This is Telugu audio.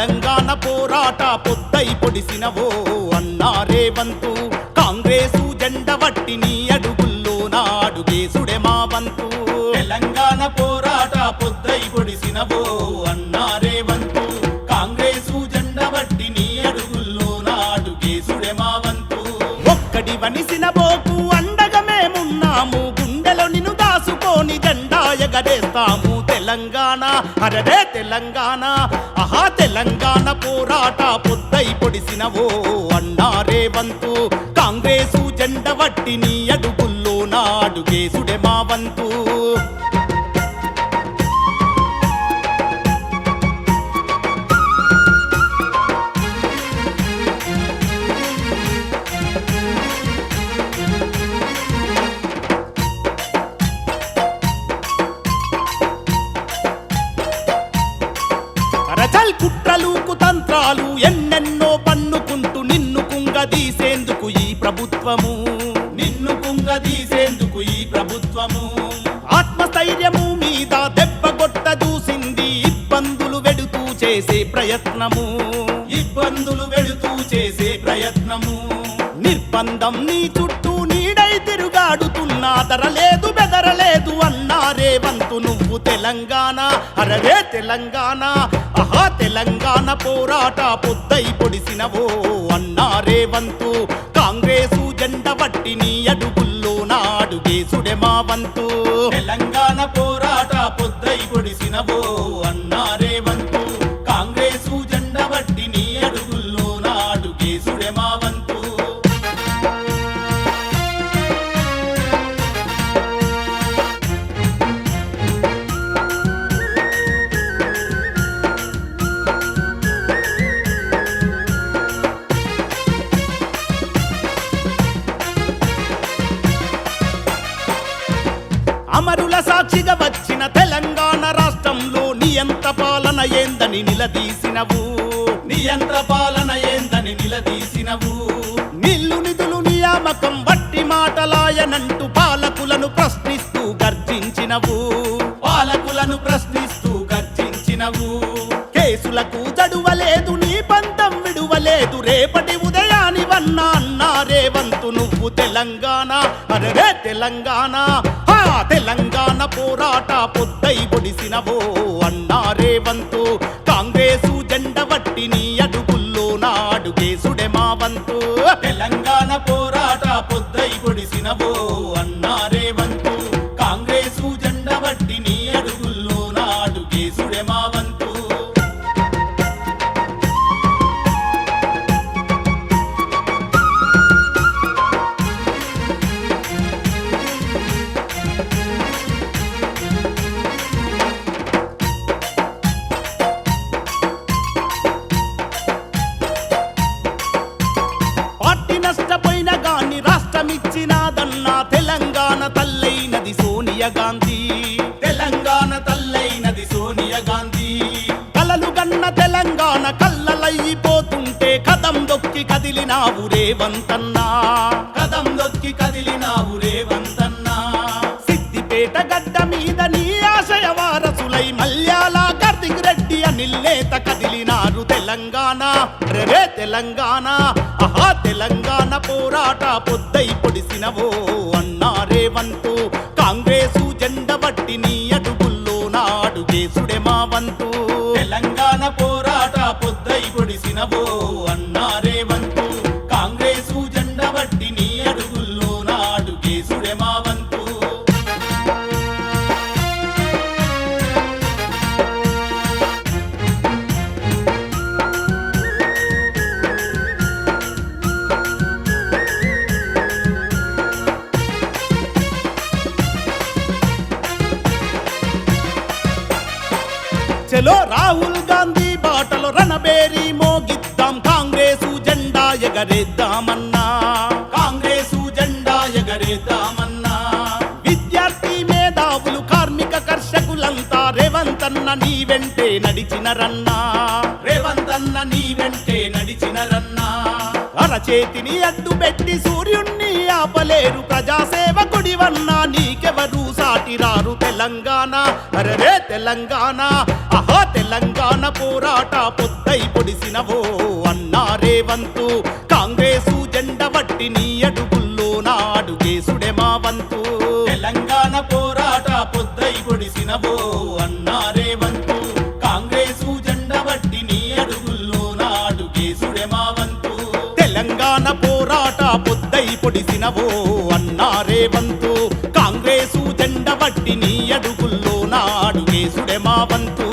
పోరాట పొద్దై పొడిసినవో అన్నా రేవంతు. కాంగ్రెసు జెండ వట్టి నీ అడుగుల్లో నాడుగేసుడే మా వంతు. తెలంగాణ పోరాట పొద్దై పొడిసినవో అన్నా రేవంతు. కాంగ్రెసు జెండ వట్టి నీ అడుగుల్లో నాడుగేసుడే మా వంతు. ఒక్కడి వనిసిన బోకు అండగా మేమున్నాము. గుండెలో నిన్ను దాసుకొని జెండా ఎగరేస్తాము. తెలంగాణ అరడే తెలంగాణ ఆహా తెలంగాణ పోరాట పొద్దై పొడిసినవో అన్నారే వంతు కాంగ్రెసు జెండ వట్టి నీ అడుగుల్లో నా నాడుగేసుడే మా వంతు. కుతంత్రాలు ఎన్నెన్నో పన్నుకుంటూ నిన్ను కుంగదీసేందుకు ఈ ప్రభుత్వము. నిన్ను కుంగదీసేందుకు ఈ ప్రభుత్వము. ఆత్మస్థైర్యము మీద దెబ్బ కొట్ట దూసింది ఇబ్బందులు వెడుతూ చేసే ప్రయత్నము. ఇబ్బందులు వెడుతూ చేసే ప్రయత్నము. నిర్బంధం నీ చుట్టూ నీడై తిరుగాడుతున్నా ధరలేదు బెదరలేదు అన్నారే వంతు నువ్వు తెలంగాణ అరవే తెలంగాణ ఆహా తెలంగాణ పోరాట పొద్దై పొడిసినవో అన్నా వంతు కాంగ్రెసు జెండ వట్టి నీ అడుగుల్లో నాడుగేసుడే మా వంతు. తెలంగాణ పోరాట పొద్దై పొడిసినవో అన్నారే వంతు సాక్షిగా వచ్చిన తెలంగాణ రాష్ట్రంలో నియంత పాలన ఏందని నిలదీసినవు? నియంత్ర పాలన ఏందని నిలదీసినవు? నిల్లు నిధులు నియామకం వట్టి మాటలాయనంటూ పాలకులను ప్రశ్నిస్తూ గర్జించినవు. పాలకులను ప్రశ్నిస్తూ గర్జించినవు. కేసులకు జడువలేదు నీ పంతం విడువలేదు. రేపటి ఉదయాని వన్నా అన్నారే వంతు నువ్వు తెలంగాణ అరే తెలంగాణ. తెలంగాణ పోరాట పొద్దై పొడిసినవో అన్నారే వంతు కాంగ్రెసు జెండ వట్టి నీ అడుగుల్లో నా నాడుగేసుడే మా వంతు. తెలంగాణ పోరాట పొద్దై పొడిసినవో సోనియా గాంధీ. తెలంగాణ తల్లైనది సోనియా గాంధీ. కలలు గన్న తెలంగాణ కళ్ళలైపోతుంటే కదం దొక్కి కదిలినావు రేవంతన్నా. కదం దొక్కి కదిలినావు రేవంతన్నా. సిద్దిపేట గడ్డ మీద నీ ఆశయ వారసులై మల్యాల కార్తిక్ రెడ్డి అనిల్లేత కదిలినారు తెలంగాణ. రే తెలంగాణ ఆహా తెలంగాణ పోరాట పొద్దై పొడిసినవో. నాడుగేసుడే చలో రాహుల్ గాంధీ బాటలో రణబేరి మోగిద్దాం. కాంగ్రెసు జెండా ఎగరేద్దామన్నా. కాంగ్రెసు జెండా ఎగరేద్దామన్నా. విద్యార్థి మేధావులు కార్మిక కర్షకులంతా రేవంతన్న నీ వెంటే నడిచినరన్నా రేవంతన్న నీ వెంటే నడిచినరన్నా అరచేతిని అడ్డు పెట్టి సూర్యుణ్ణి ఆపలేరు ప్రజాసేవకుడి ప్రజాసేవకుడివన్నా నీకెవరు సాటిరారు తెలంగాణ? అరరే తెలంగాణ అహో తెలంగాణ పోరాట పొద్దై పొడిసినవో అన్నా రేవంతు. కాంగ్రెసు జెండ వట్టి నీ అడుగుల్లో నా అడుగేసుడే మా వంతు. తెలంగాణ పోరాట పొద్దై పొడిసినవో అన్నా పొడిసినవో అన్నా రేవంతు. కాంగ్రెసు జెండ వట్టి నీ అడుగుల్లో నాడు కేసుడే మా వంతు.